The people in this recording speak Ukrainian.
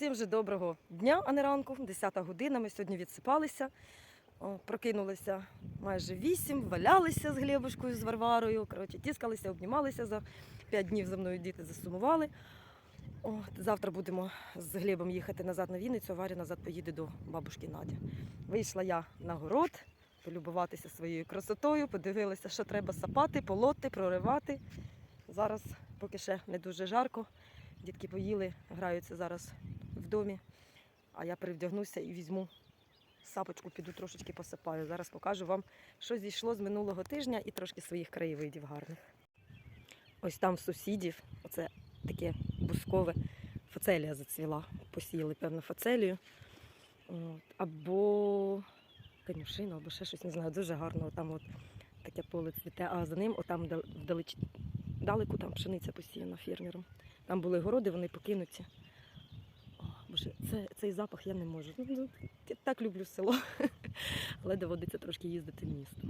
Усім вже доброго дня, а не ранку. 10 година. Ми сьогодні відсипалися. Прокинулися майже 8, валялися з Глебушкою, з Варварою. Коротше, тіскалися, обнімалися за 5 днів за мною діти засумували. От, завтра будемо з Глебом їхати назад на Вінницю, а Варя назад поїде до бабушки Наді. Вийшла я на город, полюбуватися своєю красотою, подивилася, що треба сапати, полоти, проривати. Зараз, поки ще не дуже жарко, дітки поїли, граються зараз в домі, а я перевдягнуся і візьму сапочку, піду трошечки посипаю. Зараз покажу вам, що зійшло з минулого тижня і трошки своїх краєвидів гарних. Ось там сусідів, оце таке бускове, фацелія зацвіла. Посіяли, певно, фацелію. Або конюшину, або ще щось, не знаю, дуже гарно. Там от таке поле цвіте, а за ним отам вдалеч, далеку там пшениця посіяна фермером. Там були городи, вони покинуті. Боже, це, цей запах я не можу. Ну, я так люблю село, але доводиться трошки їздити в місто.